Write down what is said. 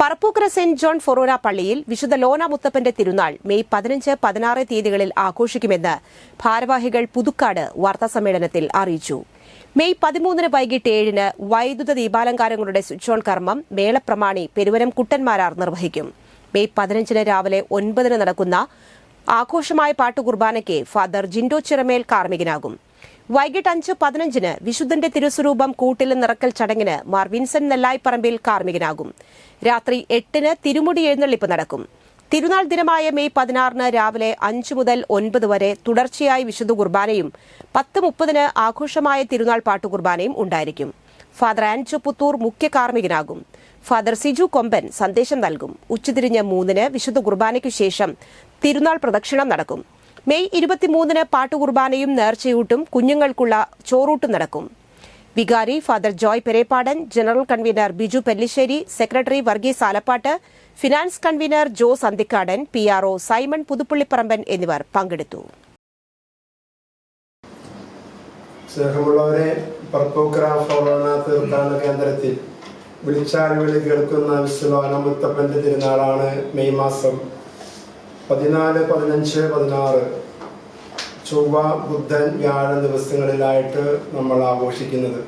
Parappukkara saint John ഫൊറോന പള്ളിയിൽ വിശുദ്ധ ലോന മുത്തപ്പന്റെ തിരുനാൾ May പതിനഞ്ച് പതിനാറ് തീയതികളിൽ ആഘോഷിക്കുമെന്ന് ഭാരവാഹികൾ പുതുക്കാട് വാർത്താസമ്മേളനത്തിൽ അറിയിച്ചു. മെയ് പതിമൂന്നിന് വൈകിട്ട് ഏഴിന് വൈദ്യുത ദീപാലങ്കാരങ്ങളുടെ സ്വിച്ച് ഓൺ കർമ്മം മേളപ്രമാണി പെരുവനം കുട്ടന്മാരാർ നിർവഹിക്കും. മെയ് പതിനഞ്ചിന് രാവിലെ ഒൻപതിന് നടക്കുന്ന ആഘോഷമായ പാട്ടുകുർബാനയ്ക്ക് ഫാദർ ജിൻഡോ ചിറമേൽ കാർമ്മികനാകും. വൈകിട്ട് അഞ്ച് പതിനഞ്ചിന് വിശുദ്ധന്റെ തിരുസ്വരൂപം കൂട്ടിൽ നിറക്കൽ ചടങ്ങിന് മാർ വിൻസെന്റ് നെല്ലായിപ്പറമ്പിൽ കാർമ്മികനാകും. രാത്രി എട്ടിന് തിരുമുടി എഴുന്നള്ളിപ്പ് നടക്കും. തിരുനാൾ ദിനമായ മെയ് പതിനാറിന് രാവിലെ അഞ്ചു മുതൽ ഒൻപത് വരെ തുടർച്ചയായി വിശുദ്ധ കുർബാനയും പത്ത് മുപ്പതിന് ആഘോഷമായ തിരുനാൾ പാട്ടുകുർബാനയും ഉണ്ടായിരിക്കും. ഫാദർ ആൻജോ പുത്തൂർ മുഖ്യ കാർമ്മികനാകും. ഫാദർ സിജു കൊമ്പൻ സന്ദേശം നൽകും. ഉച്ചതിരിഞ്ഞ് മൂന്നിന് വിശുദ്ധ കുർബാനയ്ക്കു ശേഷം തിരുനാൾ പ്രദക്ഷിണം നടക്കും. മെയ് ഇരുപത്തിമൂന്നിന് പാട്ടുകുർബാനയും നേർച്ചയൂട്ടും കുഞ്ഞുങ്ങൾക്കുള്ള ചോറൂട്ടും നടക്കും. വികാരി father Joy Perepadan general convener Biju Pellissery secretary Varghese Alappatt finance convener Jo Anthikadan P R O Simon Puthuppallipparamban എന്നിവർ പങ്കെടുത്തു. സ്നേഹമുള്ളവരെ തീർത്ഥാടന കേന്ദ്രത്തിൽ വിളിച്ചാൽ വിളി കേൾക്കുന്ന വിശ്വലോന മുത്തപ്പന്റെ തിരുനാളാണ് മെയ് മാസം. പതിനാല് പതിനഞ്ച് പതിനാറ്. ചൊവ്വ ബുധൻ വ്യാഴം ദിവസങ്ങളിലായിട്ട് നമ്മൾ ആഘോഷിക്കുന്നത്